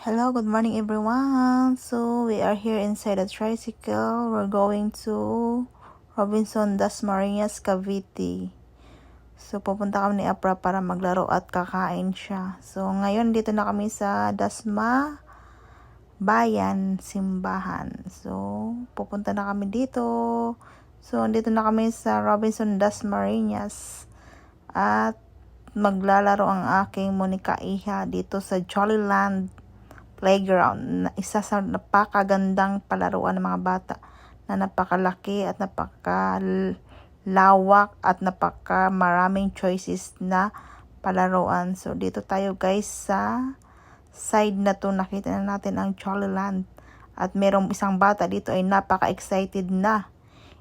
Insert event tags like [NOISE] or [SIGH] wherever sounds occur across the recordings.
Hello, good morning everyone. So, we are here inside a tricycle. We're going to Robinson Dasmariñas, Cavite. So, pupunta kami ni Apra para maglaro at kakain siya. So, ngayon dito na kami sa Dasma Bayan Simbahan. So, pupunta na kami dito. So, dito na kami sa Robinson Dasmariñas. At maglalaro ang aking Monica Iha dito sa Jollyland playground na isa sa napakagandang palaruan ng mga bata na napakalaki at napakalawak at napaka maraming choices na palaruan. So dito tayo guys sa side na to nakita na natin ang Jollyland at merong isang bata dito ay napaka-excited na.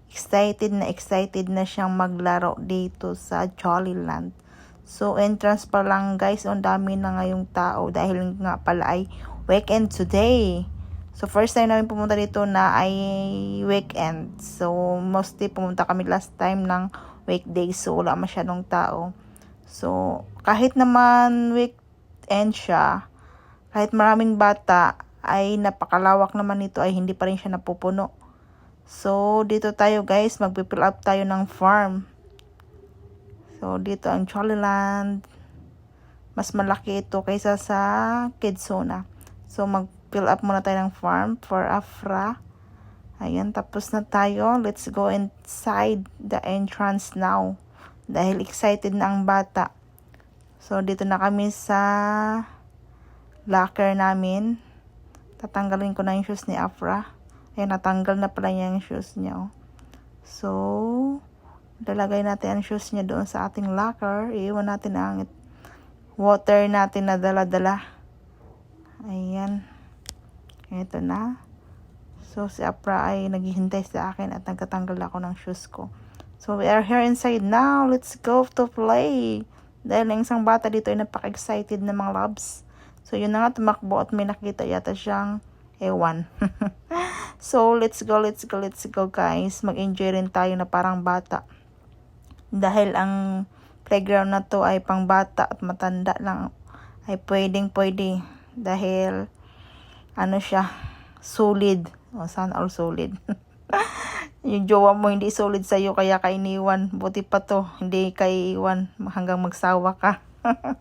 Excited na excited na siyang maglaro dito sa Jollyland. So entrance pa lang guys, ang dami na ngayong tao dahil nga pala ay weekend today. So, first time namin pumunta dito na ay weekend. So, mostly pumunta kami last time ng weekday. So, wala masyadong tao. So, kahit naman weekend siya, kahit maraming bata, ay napakalawak naman nito ay hindi pa rin siya napupuno. So, dito tayo guys, magpipill up tayo ng farm. So, dito ang Jollyland. Mas malaki ito kaysa sa Kidzona. So, mag-fill up muna tayo ng farm for Afra. Ayan, tapos na tayo. Let's go inside the entrance now. Dahil excited na ang bata. So, dito na kami sa locker namin. Tatanggalin ko na yung shoes ni Afra. Ayan, natanggal na pala niya yung shoes niya. Oh. So, lalagay natin ang shoes niya doon sa ating locker. Iiwan natin ang water natin na dala-dala. Ayan. Ito na. So, si Apra ay naghihintay sa akin at nagtatanggal ako ng shoes ko. So, we are here inside now. Let's go to play. Dahil ang isang bata dito ay napaka-excited na mga loves. So, yun na nga tumakbo at may nakita yata siyang ewan. [LAUGHS] so, let's go, let's go, let's go guys. Mag-enjoy rin tayo na parang bata. Dahil ang playground na to ay pang bata at matanda lang ay pwedeng pwede dahil ano siya solid. O sana all solid. [LAUGHS] Yung jowa mo hindi solid sa iyo kaya ka iniwan. Buti pa to hindi ka iiwan hanggang magsawa ka. [LAUGHS]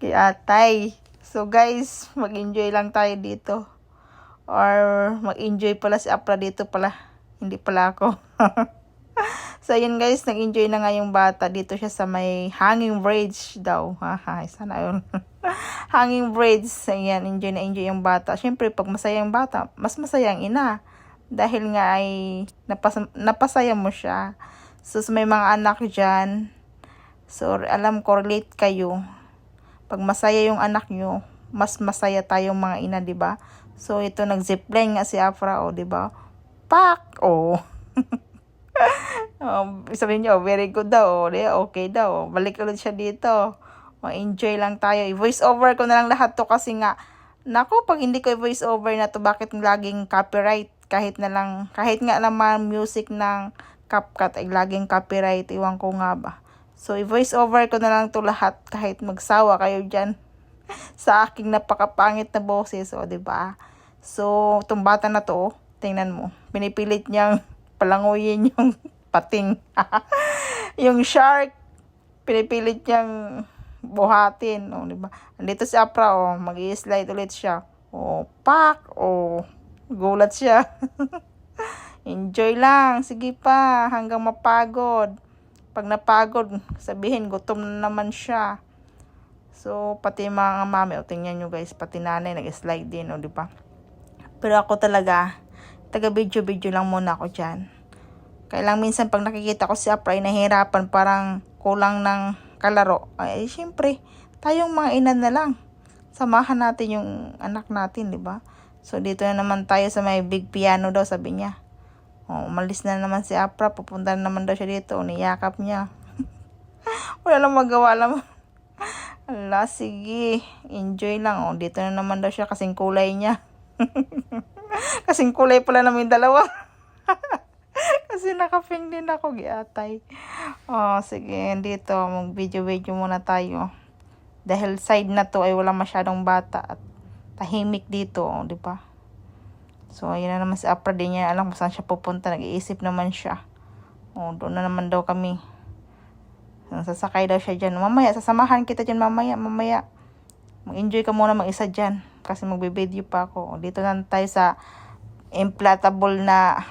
Kaya tay so guys mag enjoy lang tayo dito. Or mag enjoy pala si Apra dito pala. Hindi pala ako [LAUGHS] So, yun guys, nag-enjoy na nga yung bata. Dito siya sa may hanging bridge daw. Haha, sana yun. [LAUGHS] hanging bridge. Ayan, enjoy na enjoy yung bata. Siyempre, pag masaya yung bata, mas masaya ang ina. Dahil nga ay napas napasaya mo siya. So, so, may mga anak dyan. So, alam ko, relate kayo. Pag masaya yung anak nyo, mas masaya tayong mga ina, di ba? So, ito, nag-zipline nga si Afra, o, oh, di ba? Pak! Oh. [LAUGHS] um, sabihin niyo, very good daw, okay daw, balik ulit siya dito. O, enjoy lang tayo. I-voice over ko na lang lahat to kasi nga, nako, pag hindi ko i-voice over na to, bakit laging copyright? Kahit na lang, kahit nga naman music ng CapCut ay laging copyright, iwan ko nga ba. So, i-voice over ko na lang to lahat kahit magsawa kayo dyan [LAUGHS] sa aking napakapangit na boses, o, ba diba? So, itong bata na to, tingnan mo, pinipilit niyang palanguyin [LAUGHS] yung pating. [LAUGHS] yung shark, pinipilit niyang buhatin. O, oh, diba? Andito si Apra, oh, mag slide ulit siya. O, oh, pak, o, gulat siya. [LAUGHS] Enjoy lang, sige pa, hanggang mapagod. Pag napagod, sabihin, gutom na naman siya. So, pati mga mami, o tingnan nyo guys, pati nanay nag-slide din, o di ba? Pero ako talaga, taga video-video lang muna ako dyan. Kailang minsan pag nakikita ko si Apra ay nahihirapan parang kulang ng kalaro. Ay, syempre, tayong mga ina na lang. Samahan natin yung anak natin, di ba? So, dito na naman tayo sa may big piano daw, sabi niya. Oh, umalis na naman si Apra, pupunta na naman daw siya dito, niyakap niya. [LAUGHS] Wala lang magawa lang. Ala, sige, enjoy lang. Oh, dito na naman daw siya kasing kulay niya. [LAUGHS] Kasing kulay pala namin dalawa. [LAUGHS] Kasi nakaping din ako, giatay. Oh, sige, dito, mag-video-video muna tayo. Dahil side na to ay wala masyadong bata at tahimik dito, oh, di ba? So, ayun na naman si Apra, di niya alam kung saan siya pupunta. Nag-iisip naman siya. Oh, doon na naman daw kami. Sasakay daw siya dyan. Mamaya, sasamahan kita dyan mamaya, mamaya. Mag-enjoy ka muna mag-isa dyan. Kasi magbe-video pa ako. Dito na tayo sa inflatable na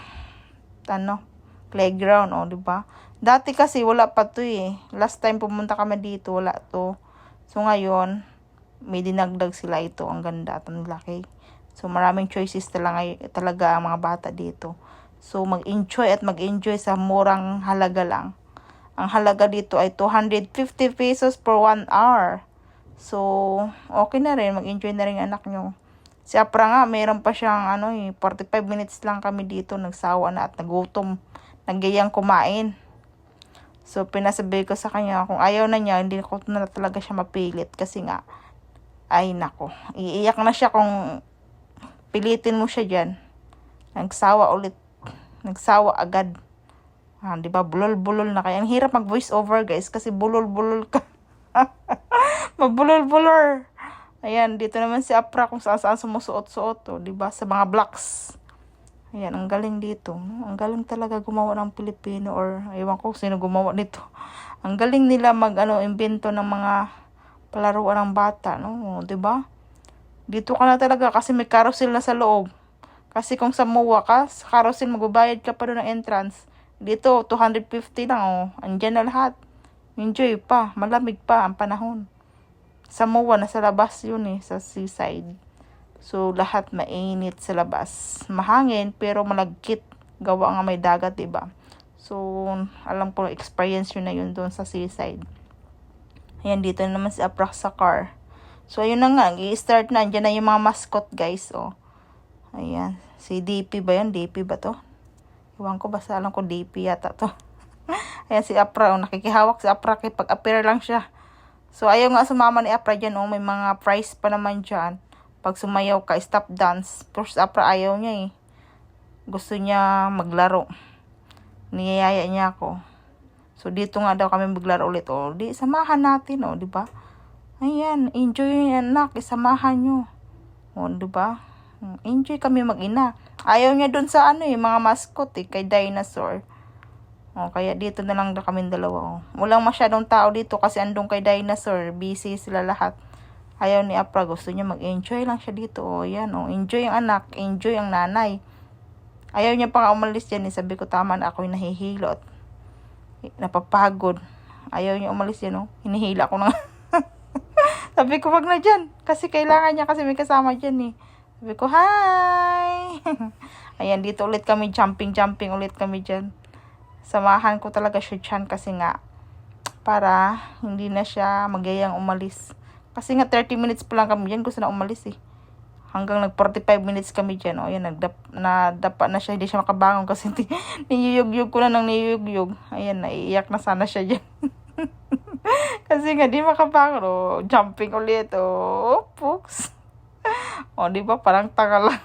ano, playground, oh, di ba? Dati kasi wala pa to eh. Last time pumunta kami dito, wala to. So ngayon, may dinagdag sila ito. Ang ganda at ang laki. So maraming choices talaga, talaga ang mga bata dito. So mag-enjoy at mag-enjoy sa murang halaga lang. Ang halaga dito ay 250 pesos per 1 hour. So, okay na rin. Mag-enjoy na rin anak nyo. Si Apra nga, mayroon pa siyang ano eh, 45 minutes lang kami dito. Nagsawa na at nagutom. Nagyayang kumain. So, pinasabi ko sa kanya, kung ayaw na niya, hindi ko na talaga siya mapilit. Kasi nga, ay nako, iiyak na siya kung pilitin mo siya dyan. Nagsawa ulit. Nagsawa agad. Ah, di ba? Bulol-bulol na kaya. Ang hirap mag voice over guys kasi bulol-bulol ka. [LAUGHS] Mabulol-bulor. Ayan, dito naman si Apra kung saan saan sumusuot-suot, oh, 'di ba? Sa mga blocks. Ayan, ang galing dito. Ang galing talaga gumawa ng Pilipino or ewan ko sino gumawa nito. Ang galing nila mag ano imbento ng mga palaruan ng bata, no? 'Di ba? Dito ka na talaga kasi may carousel na sa loob. Kasi kung sa MOA ka, sa carousel magbabayad ka pa doon ng entrance. Dito 250 lang oh. Andiyan na lahat. Enjoy pa, malamig pa ang panahon. Sa MOA, nasa labas yun eh, sa seaside. So, lahat mainit sa labas. Mahangin, pero malagkit. Gawa nga may dagat, diba? So, alam ko, experience yun na yun doon sa seaside. Ayan, dito na naman si Aprak sa car. So, ayun na nga, i-start na. Andiyan na yung mga mascot, guys, oh. Ayan. Si DP ba yun? DP ba to? Iwan ko, basta alam ko DP yata to. [LAUGHS] Ayan si Apra, oh, nakikihawak si Apra kay pag-appear lang siya. So, ayaw nga sumama ni Apra dyan, oh, may mga price pa naman dyan. Pag sumayaw ka, stop dance. Pero si Apra ayaw niya eh. Gusto niya maglaro. Niyayaya niya ako. So, dito nga daw kami maglaro ulit, oh. Di, samahan natin, oh, di ba? Ayan, enjoy yan, anak. Isamahan nyo. Oh, di ba? Enjoy kami mag-ina. Ayaw niya dun sa ano eh, mga mascot eh, kay dinosaur. Oh, kaya dito na lang kami dalawa. Oh. Walang masyadong tao dito kasi andong kay dinosaur. Busy sila lahat. Ayaw ni Apra. Gusto niya mag-enjoy lang siya dito. Oh, yan. Oh. Enjoy ang anak. Enjoy ang nanay. Ayaw niya pa umalis dyan. Eh. Sabi ko tama na ako'y nahihilo at napapagod. Ayaw niya umalis yan. Oh. Hinihila ko na. [LAUGHS] Sabi ko wag na dyan. Kasi kailangan niya kasi may kasama dyan eh. Sabi ko hi. [LAUGHS] Ayan dito ulit kami jumping jumping ulit kami dyan samahan ko talaga siya dyan kasi nga para hindi na siya magyayang umalis. Kasi nga 30 minutes pa lang kami dyan, gusto na umalis eh. Hanggang nag 45 minutes kami dyan. O yan, nagdap, nadapa na siya, hindi siya makabangon kasi [LAUGHS] niyuyug-yug ko na ng niyuyug-yug. Ayan, naiiyak na sana siya dyan. [LAUGHS] kasi nga, di makabangon. O, jumping ulit. O, poops. [LAUGHS] o, di ba, parang tanga lang.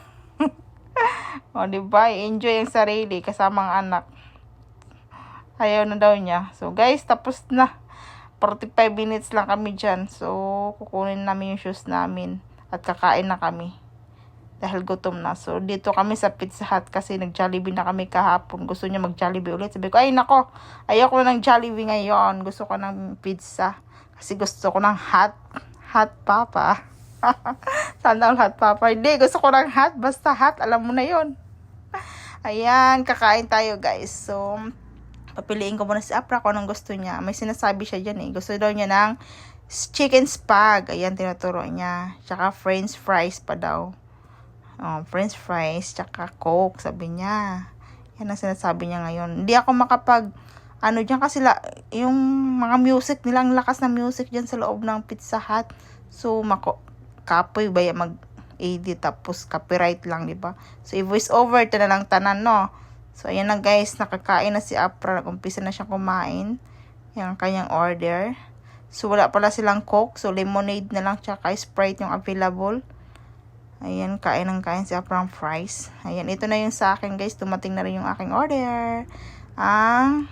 o, di ba, enjoy ang sarili kasama ang anak. Ayaw na daw niya. So, guys, tapos na. 45 minutes lang kami dyan. So, kukunin namin yung shoes namin. At kakain na kami. Dahil gutom na. So, dito kami sa Pizza Hut kasi nag-Jollibee na kami kahapon. Gusto niya mag-Jollibee ulit. Sabi ko, ay nako, ayoko na ng Jollibee ngayon. Gusto ko ng pizza. Kasi gusto ko ng hot, hot papa. [LAUGHS] Sana hot papa. Hindi, gusto ko ng hot. Basta hot, alam mo na yon Ayan, kakain tayo guys. So, papiliin ko muna si Apra kung anong gusto niya. May sinasabi siya dyan eh. Gusto daw niya ng chicken spag. Ayan, tinuturo niya. Tsaka french fries pa daw. Oh, french fries, tsaka coke, sabi niya. Yan ang sinasabi niya ngayon. Hindi ako makapag, ano dyan kasi la, yung mga music nila, ang lakas ng music dyan sa loob ng Pizza Hut. So, mako, kapoy ba yan mag edit tapos copyright lang, di ba? So, i-voice over, ito na lang tanan, no? So, ayan na guys, nakakain na si Apra. Nag-umpisa na siyang kumain. Yan ang kanyang order. So, wala pala silang coke. So, lemonade na lang tsaka Sprite yung available. Ayan, kain ng kain si Apra fries. Ayan, ito na yung sa akin guys. Tumating na rin yung aking order. Ang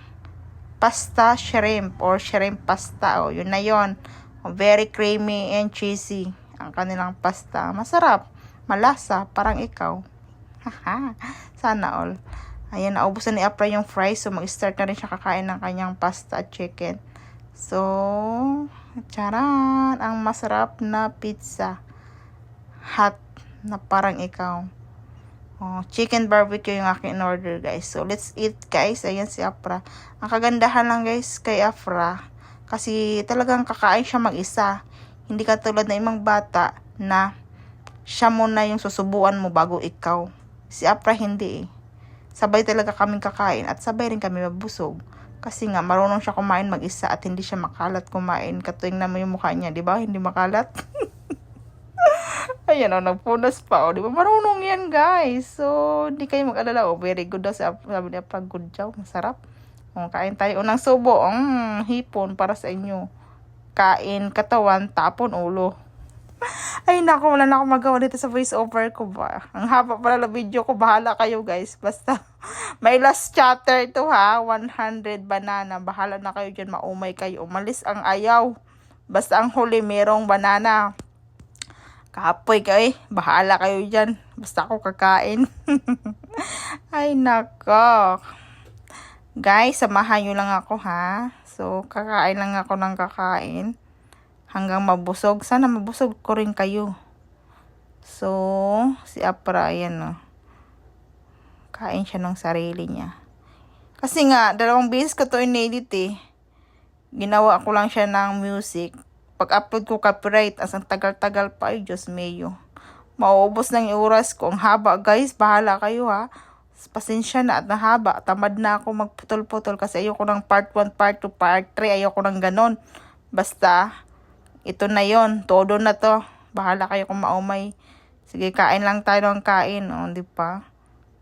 pasta shrimp or shrimp pasta. O, yun na yun. Very creamy and cheesy. ang kanilang pasta. Masarap, malasa, parang ikaw. [LAUGHS] Haha, sana all. Ayan, naubusan ni Apra yung fries. So, mag-start na rin siya kakain ng kanyang pasta at chicken. So, charan! Ang masarap na pizza. Hot na parang ikaw. Oh, chicken barbecue yung aking order, guys. So, let's eat, guys. Ayan si Afra. Ang kagandahan lang, guys, kay Afra. Kasi talagang kakain siya mag-isa. Hindi katulad na imang bata na siya muna yung susubuan mo bago ikaw. Si Afra hindi eh. Sabay talaga kaming kakain at sabay rin kami mabusog. Kasi nga, marunong siya kumain mag-isa at hindi siya makalat kumain. Katuwing naman yung mukha niya, di ba? Hindi makalat. [LAUGHS] Ayan o, nagpunas pa o. Di ba? Marunong yan, guys. So, hindi kayo mag-alala. O, very good daw. Sabi niya pa, good job. Masarap. O, kain tayo. Unang subo. Mm, hipon para sa inyo. Kain, katawan, tapon, ulo. Ay, nako, wala na akong magawa dito sa voice over ko ba. Ang haba pala na video ko. Bahala kayo, guys. Basta, [LAUGHS] may last chapter ito, ha. 100 banana. Bahala na kayo dyan. Maumay kayo. Umalis ang ayaw. Basta ang huli, merong banana. Kapoy kayo eh. Bahala kayo dyan. Basta ako kakain. [LAUGHS] Ay, nako. Guys, samahan nyo lang ako ha. So, kakain lang ako ng kakain. Hanggang mabusog. Sana mabusog ko rin kayo. So, si Apra, ayan o. Kain siya ng sarili niya. Kasi nga, dalawang beses ko to inedit eh. Ginawa ko lang siya ng music pag-upload ko copyright, as ang tagal-tagal pa, ay Diyos mayo. Mauubos ng oras ko. Ang haba, guys, bahala kayo ha. Pasensya na at nahaba. Tamad na ako magputol-putol kasi ayoko ng part 1, part 2, part 3. Ayoko ng ganon. Basta, ito na yon Todo na to. Bahala kayo kung maumay. Sige, kain lang tayo ng kain. O, di pa?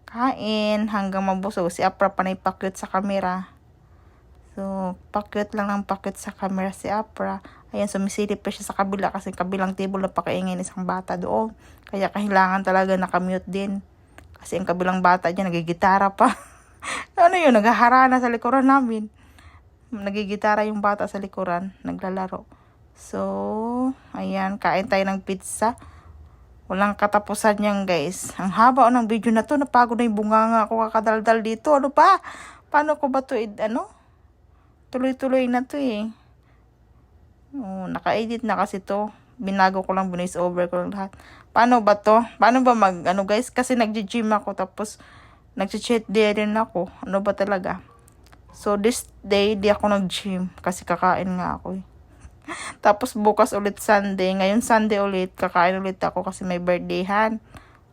Kain hanggang mabusog. Si Apra panay pakyut sa camera. So, pakyut lang ng pakyut sa camera si Apra. Ayan, sumisilip pa siya sa kabila kasi kabilang table na pakaingay ng isang bata doon. Kaya kailangan talaga nakamute din. Kasi ang kabilang bata dyan, nagigitara pa. [LAUGHS] ano yun, naghaharana sa likuran namin. Nagigitara yung bata sa likuran, naglalaro. So, ayan, kain tayo ng pizza. Walang katapusan yan, guys. Ang haba ng video na to, napagod na yung bunganga ko kakadaldal dito. Ano pa? Paano ko ba to, ano? Tuloy-tuloy na to eh. Oh, naka-edit na kasi to. Binago ko lang, binis over ko lang lahat. Paano ba to? Paano ba mag, ano guys? Kasi nagji-gym ako, tapos nag-cheat day rin ako. Ano ba talaga? So, this day, di ako nag-gym. Kasi kakain nga ako eh. [LAUGHS] tapos bukas ulit Sunday. Ngayon Sunday ulit, kakain ulit ako kasi may birthdayhan.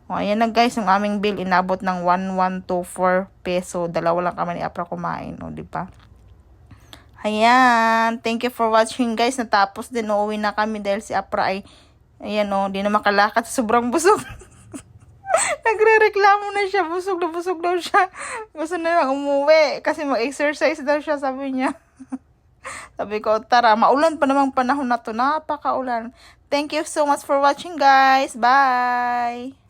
O, ayan na guys, yung aming bill inabot ng 1124 peso. Dalawa lang kami ni Apra kumain, o, di ba? Ayan. Thank you for watching guys. Natapos din. Uuwi na kami dahil si Apra ay ayan o. Di na makalakad. [LAUGHS] Sobrang busog. [LAUGHS] Nagre-reklamo na siya. Busog na busog daw siya. Gusto na lang umuwi. Kasi mag-exercise daw siya sabi niya. Sabi ko, tara. Maulan pa namang panahon na to. Napakaulan. Thank you so much for watching guys. Bye!